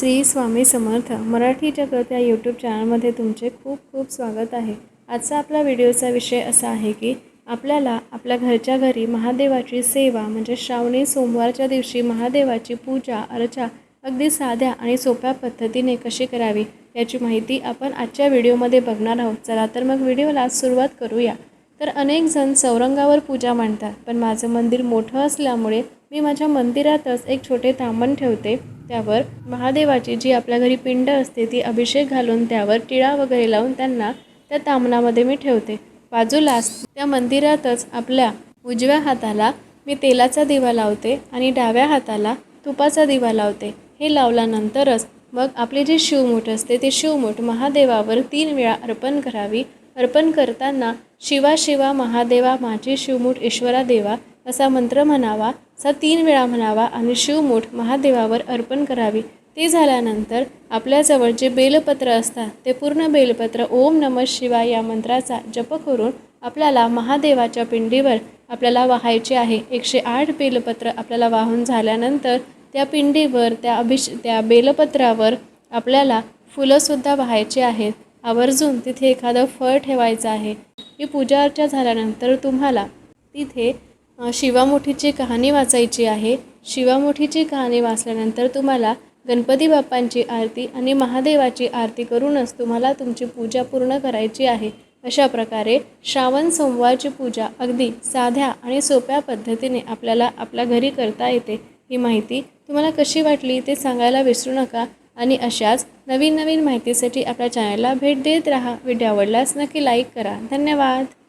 श्री स्वामी समर्थ मराठी जगत या यूट्यूब चॅनलमध्ये तुमचे खूप खूप स्वागत आहे. आजचा आपला व्हिडिओचा विषय असा आहे की आपल्याला आपल्या घरच्या घरी महादेवाची सेवा म्हणजे श्रावणी सोमवारच्या दिवशी महादेवाची पूजा अर्चा अगदी साध्या आणि सोप्या पद्धतीने कशी करावी याची माहिती आपण आजच्या व्हिडिओमध्ये बघणार आहोत. चला तर मग व्हिडिओला सुरुवात करूया. तर अनेक जण चौरंगावर पूजा मांडतात पण माझं मंदिर मोठं असल्यामुळे मी माझ्या मंदिरातच एक छोटे तांबण ठेवते. त्यावर महादेवाची जी आपल्या घरी पिंड असते ती अभिषेक घालून त्यावर टिळा वगैरे लावून त्यांना त्या तामनामध्ये मी ठेवते. बाजूलाच त्या मंदिरातच आपल्या उजव्या हाताला मी तेलाचा दिवा लावते आणि डाव्या हाताला तुपाचा दिवा लावते. हे लावल्यानंतरच मग आपली जी शिवमूठ असते ती शिवमूठ महादेवावर तीन वेळा अर्पण करावी. अर्पण करताना शिवा शिवा महादेवा माझी शिवमूठ ईश्वरा देवा असा मंत्र म्हणावा. चा तीन वेळा म्हणावा आणि शिवमूठ महादेवावर अर्पण करावी. ते झाल्यानंतर आपल्याजवळ जे बेलपत्र असतात ते पूर्ण बेलपत्र ओम नम शिवाय या मंत्राचा जप करून आपल्याला महादेवाच्या पिंडीवर आपल्याला वाहायचे आहे. एकशे आठ बेलपत्र आपल्याला वाहून झाल्यानंतर त्या पिंडीवर त्या अभिष त्या बेलपत्रावर आपल्याला फुलंसुद्धा वाहायची आहेत. आवर्जून तिथे एखादं फळ ठेवायचं आहे. ही पूजा अर्चा झाल्यानंतर तुम्हाला तिथे शिवामुठीची कहाणी वाचायची आहे. शिवामुठीची कहाणी वाचल्यानंतर तुम्हाला गणपती बाप्पांची आरती आणि महादेवाची आरती करूनच तुम्हाला तुमची पूजा पूर्ण करायची आहे. अशा प्रकारे श्रावण सोमवारची पूजा अगदी साध्या आणि सोप्या पद्धतीने आपल्याला आपल्या घरी करता येते. ही माहिती तुम्हाला कशी वाटली ते सांगायला विसरू नका आणि अशाच नवीन नवीन माहितीसाठी आपल्या चॅनलला भेट देत राहा. व्हिडिओ आवडल्यास नक्की लाईक करा. धन्यवाद.